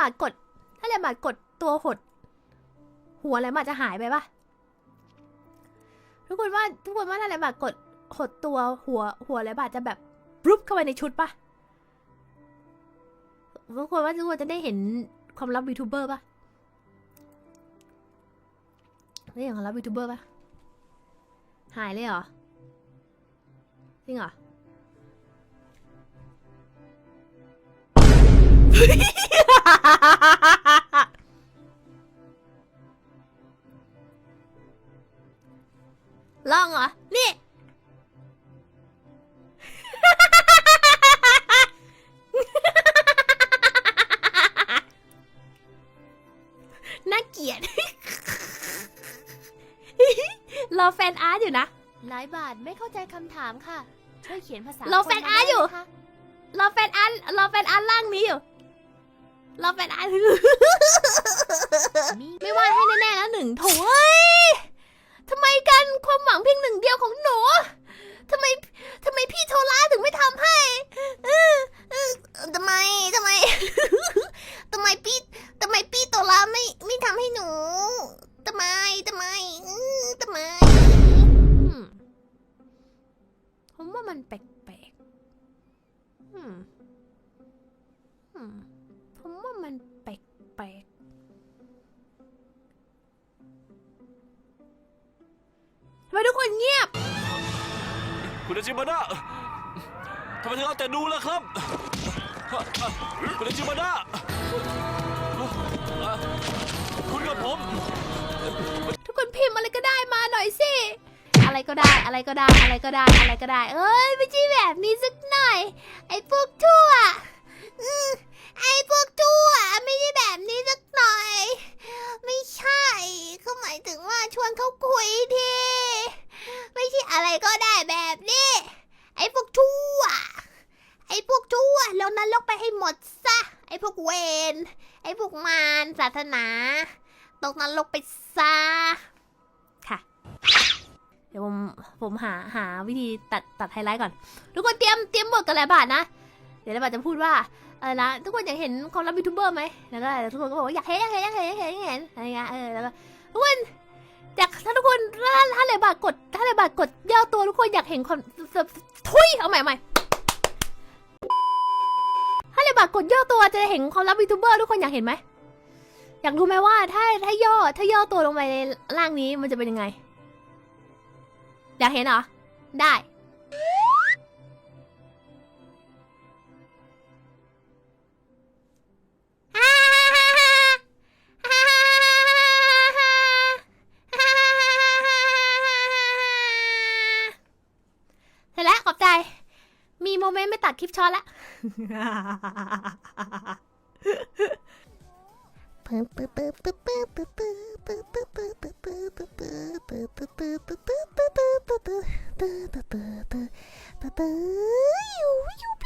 หมากด ถ้าเลหมาดกดตัวหด หัวเลหมาดจะหายไปปะทุกคนว่าทุกคนว่าถ้าเลหมาดกดหดตัวหัว หัวเลหมาดจะแบบรุบเข้าไปในชุดปะทุกคนว่าทุกคนจะได้เห็นความลับวีทูบเบอร์ปะได้เห็นความลับวีทูบเบอร์ปะหายเลยเหรอจริงเหรอ ลองเหรอ นี่ น่าเกลียด รอแฟนอาร์ตอยู่นะ หลายบาทไม่เข้าใจคำถามค่ะ ช่วยเขียนภาษาเราแฟนอาร์ตอยู่คนมาได้ไหมคะรอแฟนอาร์ตรอแฟนอาร์ตล่างนี้อยู่ รอแฟนอาร์ตมีไม่ว่าให้แน่ๆแล้วหนึ่งโถเอ้ย ไมทุกคนเงียบ คุณอาจิมาดะทำไมถึงเอาแต่ดูล่ะครับ คุณอาจิมาดะคุณกับผม ทุกคนพิมพ์อะไรก็ได้มาหน่อยสิ อะไรก็ได้อะไรก็ได้อะไรก็ได้อะไรก็ได้ เอ้ยไม่ใช่แบบนี้สักหน่อย ไอ้พวกชั่วอือไอ้พวกชั่วไม่ใช่แบบนี้สักหน่อย ไม่ใช่เขาหมายถึงว่าชวนเขาคุยที ไม่ใช่อะไรก็ได้แบบนี้ ไอ้พวกชั่ว ไอ้พวกชั่วลงนรกไปให้หมดซะ ไอ้พวกเวร ไอ้พวกมารศาสนา ตกนรกไปซะ ค่ะ เดี๋ยวผม ผมหา หาวิธีตัด ตัดไฮไลท์ก่อน ทุกคนเตรียม เตรียมบทกันแล้วบาทนะ เดี๋ยวแล้วบาทจะพูดว่าอะไรนะทุกคนอยากเห็นความลับยูทูบเบอร์ไหมแล้วก็ทุกคนก็บอกว่าอยากเห็นอยากเห็นอยากเห็นอยากเห็นอยากเห็นอะไรเงี้ยเออแล้วก็ทุกคน อยากถ้าทุกคนถ้าถ้าเลยบาทกดถ้าเลยบาทกดย่อตัวทุกคนอยากเห็นความทุยเอาใหม่ใหม่ถ้าเลยบาทกดย่อตัวจะเห็นความลับยูทูบเบอร์ทุกคนอยากเห็นไหมอยากรู้ไหมว่าถ้าถ้าย่อถ้าย่อตัวลงไปในล่างนี้มันจะเป็นยังไง อยากเห็นเหรอ ได้ ไม่ตัดคลิปช็อตละยูยู